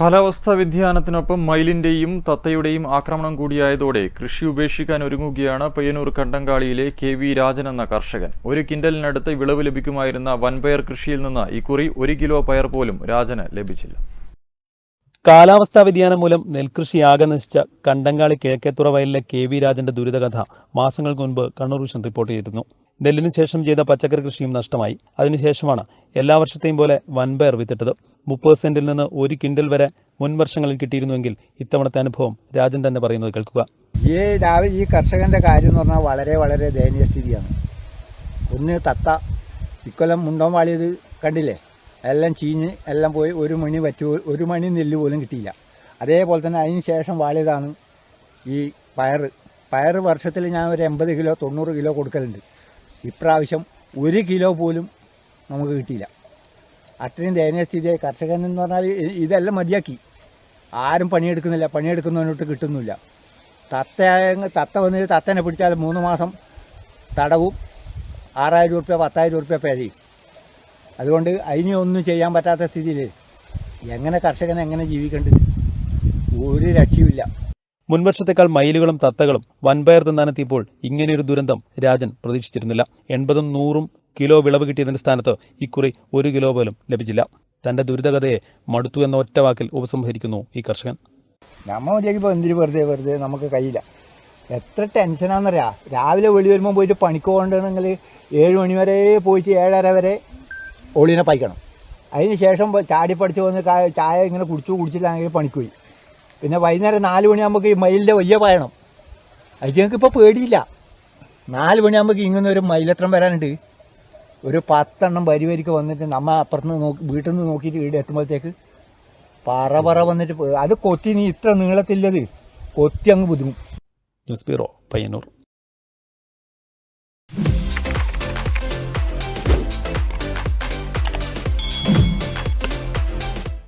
കാലാവസ്ഥാ വ്യതിയാനത്തിനൊപ്പം മയിലിന്റെയും തത്തയുടെയും ആക്രമണം കൂടിയായതോടെ കൃഷി ഉപേക്ഷിക്കാൻ ഒരുങ്ങുകയാണ് പയ്യന്നൂർ കണ്ടങ്കാളിയിലെ കെ വി രാജൻ എന്ന കർഷകൻ. ഒരു കിൻഡലിനടുത്ത് വിളവ് ലഭിക്കുമായിരുന്ന വൻപയർ കൃഷിയിൽ നിന്ന് ഇക്കുറി ഒരു കിലോ പയർ പോലും രാജന് ലഭിച്ചില്ല. കാലാവസ്ഥാ വ്യതിയാനം മൂലം നെൽകൃഷിയാകെ നശിച്ച കണ്ടങ്കാളി കിഴക്കേത്തുറ വയലിലെ കെ വി രാജന്റെ ദുരിതകഥ മാസങ്ങൾക്ക് മുൻപ് കണ്ണൂർ വിഷൻ റിപ്പോർട്ട് ചെയ്തിരുന്നു. നെല്ലിനു ശേഷം ചെയ്ത പച്ചക്കറി കൃഷിയും നഷ്ടമായി. അതിനുശേഷമാണ് എല്ലാ വർഷത്തെയും പോലെ വൻപയർ വിത്തിട്ടത്. മുപ്പത് സെന്റിൽ നിന്ന് ഒരു കിൻഡൽ വരെ മുൻ വർഷങ്ങളിൽ കിട്ടിയിരുന്നുവെങ്കിൽ ഇത്തവണത്തെ അനുഭവം രാജൻ തന്നെ പറയുന്നത് കേൾക്കുക. ഈ രാവിലെ ഈ കർഷകന്റെ കാര്യം എന്ന് പറഞ്ഞാൽ വളരെ വളരെ ദയനീയ സ്ഥിതിയാണ്. ഒന്ന് തത്ത ഇക്കൊല്ലം മുണ്ടോം വാളിയത് കണ്ടില്ലേ? എല്ലാം ചീഞ്ഞ് എല്ലാം പോയി ഒരു മണി പറ്റി ഒരു മണി നെല്ല് പോലും കിട്ടിയില്ല. അതേപോലെ തന്നെ അതിന് ശേഷം വാളിയതാണ് ഈ പയർ പയർ വർഷത്തിൽ ഞാൻ ഒരു എൺപത് കിലോ തൊണ്ണൂറ് കിലോ കൊടുക്കലുണ്ട്. ഇപ്രാവശ്യം ഒരു കിലോ പോലും നമുക്ക് കിട്ടിയില്ല. അത്രയും ദയനീയ സ്ഥിതിയായി കർഷകൻ എന്ന് പറഞ്ഞാൽ ഇതെല്ലാം മതിയാക്കി. ആരും പണിയെടുക്കുന്നില്ല പണിയെടുക്കുന്നതിനോട്ട് കിട്ടുന്നില്ല. തത്ത തത്ത വന്നിട്ട് തത്തനെ പിടിച്ചാൽ മൂന്ന് മാസം തടവും ആറായിരം ഉറുപ്പ്യ പത്തായിരം ഉറുപ്പ്യ പിഴയും അതുകൊണ്ട് അതിന് ഒന്നും ചെയ്യാൻ പറ്റാത്ത സ്ഥിതിയിൽ എങ്ങനെ കർഷകൻ എങ്ങനെ ജീവിക്കേണ്ടത്? ഒരു രക്ഷയുമില്ല. മുൻവർഷത്തേക്കാൾ മയിലുകളും തത്തകളും വൻപയർ തിന്നാനെത്തിയപ്പോൾ ഇങ്ങനെയൊരു ദുരന്തം രാജൻ പ്രതീക്ഷിച്ചിരുന്നില്ല. എൺപതും നൂറും കിലോ വിളവ് കിട്ടിയതിന്റെ സ്ഥാനത്ത് ഇക്കുറി ഒരു കിലോ പോലും ലഭിച്ചില്ല. തന്റെ ദുരിതകഥയെ മടുത്തു എന്ന ഒറ്റ വാക്കിൽ ഉപസംഹരിക്കുന്നു ഈ കർഷകൻ. നമ്മൾ എന്തിനു വെറുതെ വെറുതെ നമുക്ക് കഴിയില്ല. എത്ര ടെൻഷനാണെന്നറിയാം രാവിലെ വെളി വരുമ്പോൾ പോയിട്ട് പണിക്ക് പോകണ്ടെങ്കിൽ ഏഴ് മണി വരെ പോയിട്ട് ഏഴര വരെ ഒളിനെ പൈക്കണം അതിന് ശേഷം ചാടി പഠിച്ച് വന്ന് ചായ ഇങ്ങനെ കുടിച്ചു കുടിച്ചില്ലാണെങ്കിൽ പണിക്ക് പോയി. പിന്നെ വൈകുന്നേരം നാല് മണിയാകുമ്പോൾ ഈ മയിലിന്റെ വയ്യ പായണം. ഞങ്ങൾക്ക് ഇപ്പോൾ പേടിയില്ല. നാല് മണിയാകുമ്പോൾ ഇങ്ങനെ ഒരു മയിലെത്രം വരാനുണ്ട്. ഒരു പത്തെണ്ണം വരി വരിക്ക് വന്നിട്ട് നമ്മൾ അപ്പുറത്ത് നോക്കി വീട്ടിൽ നിന്ന് നോക്കിയിട്ട് വീട് എത്തുമ്പോഴത്തേക്ക് പറ പറ വന്നിട്ട് അത് കൊത്തി നീ ഇത്ര നീളത്തില്ലത്. കൊത്തി അങ്ങ് ബുദ്ധിമുട്ട് ന്യൂസ് ബ്യൂറോ പയ്യന്നൂർ.